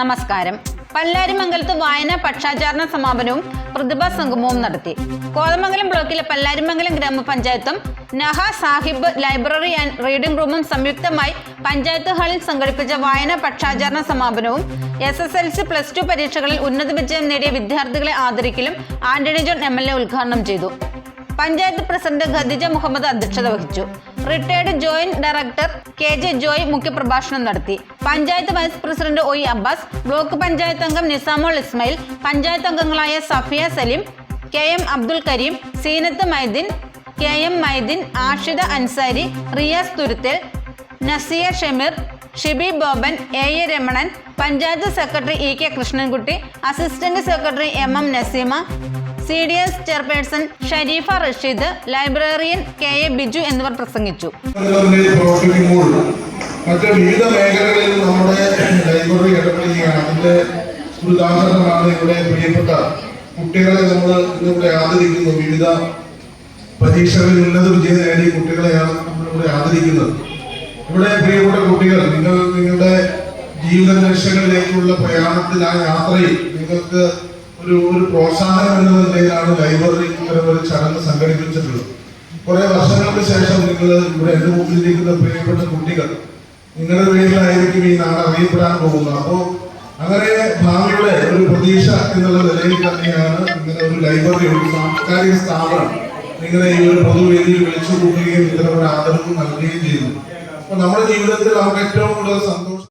നമസ്കാരം. പല്ലാരിമംഗലത്ത് വായന പക്ഷാചാരണ സമാപനവും പ്രതിഭാ സംഗമവും നടത്തി. കോതമംഗലം ബ്ലോക്കിലെ Pallarimangalam ഗ്രാമപഞ്ചായത്തും Naha Sahib library and reading റൂമും സംയുക്തമായി പഞ്ചായത്ത് ഹാളിൽ സംഘടിപ്പിച്ച വായന പക്ഷാചാരണ സമാപനവും S S L C plus two പരീക്ഷകളിൽ ഉന്നത വിജയം നേടിയ വിദ്യാർത്ഥികളെ ആദരിക്കലും Antony John M L A ഉദ്ഘാടനം ചെയ്തു. പഞ്ചായത്ത് പ്രസിഡന്റ് ഖദിജ മുഹമ്മദ് അധ്യക്ഷത വഹിച്ചു. Retired joint director K J Joy മുഖ്യപ്രഭാഷണം നടത്തി. Panchayat vice president O Abbas block panchayat അംഗം നിസാമോൾ ഇസ്മയിൽ പഞ്ചായത്ത് അംഗങ്ങളായ Safiya Saleem K M Abdul Karim Seenath Maidin K M Maideen Ashida Ansari Riyas Thuruthel Nasiya Shameer Shibi Boban A A Ramanan panchayat secretary E K Krishnankutty assistant secretary M M Naseema C D S chairperson Sharifa Rasheed librarian K A Biju എന്നിവർ പ്രസംഗിച്ചു. മറ്റ് വിവിധ മേഖലകളിൽ നമ്മുടെ library ഇടപെടുകയാണ് അതിന്റെ ഒരു ഉദാഹരണമാണ് ഇവിടെ പ്രിയപ്പെട്ട കുട്ടികളെ നമ്മൾ ഇന്നിവിടെ ആദരിക്കുന്നു. വിവിധ പരീക്ഷകളിൽ ഉന്നത വിജയം നേടിയ കുട്ടികളെയാണ് നമ്മളിവിടെ ആദരിക്കുന്നത്. ഇവിടെ പ്രിയപ്പെട്ട കുട്ടികൾ നിങ്ങൾ നിങ്ങളുടെ ജീവിത ലക്ഷ്യങ്ങളിലേക്കുള്ള പ്രയാണത്തിൽ ആ യാത്രയിൽ നിങ്ങൾക്ക് ഒരു ഒരു പ്രോത്സാഹനം എന്ന നിലയിലാണ് ലൈബ്രറി ഇത്തരം ഒരു ചടങ്ങ് സംഘടിപ്പിച്ചിട്ടുള്ളത്. കുറെ വർഷങ്ങൾക്ക് ശേഷം നിങ്ങൾ ഇവിടെ എന്റെ മുമ്പിലിരിക്കുന്ന പ്രിയപ്പെട്ട കുട്ടികൾ നിങ്ങളുടെ പേരിലായിരിക്കും ഈ നാട് അറിയപ്പെടാൻ പോകുന്നത്. അപ്പോൾ അങ്ങനെ ഭാവിയുടെ ഒരു പ്രതീക്ഷ എന്നുള്ള നിലയിൽ തന്നെയാണ് ഇങ്ങനെ ഒരു ലൈബ്രറി ഒരു സാംസ്കാരിക സ്ഥാപനം നിങ്ങളെ ഈ ഒരു പൊതുവേദിയിൽ വിളിച്ചു കൂട്ടുകയും ഇത്തരം ഒരു ആദരവ് നൽകുകയും ചെയ്യുന്നു നമ്മുടെ ജീവിതത്തിൽ നമുക്ക് ഏറ്റവും കൂടുതൽ സന്തോഷം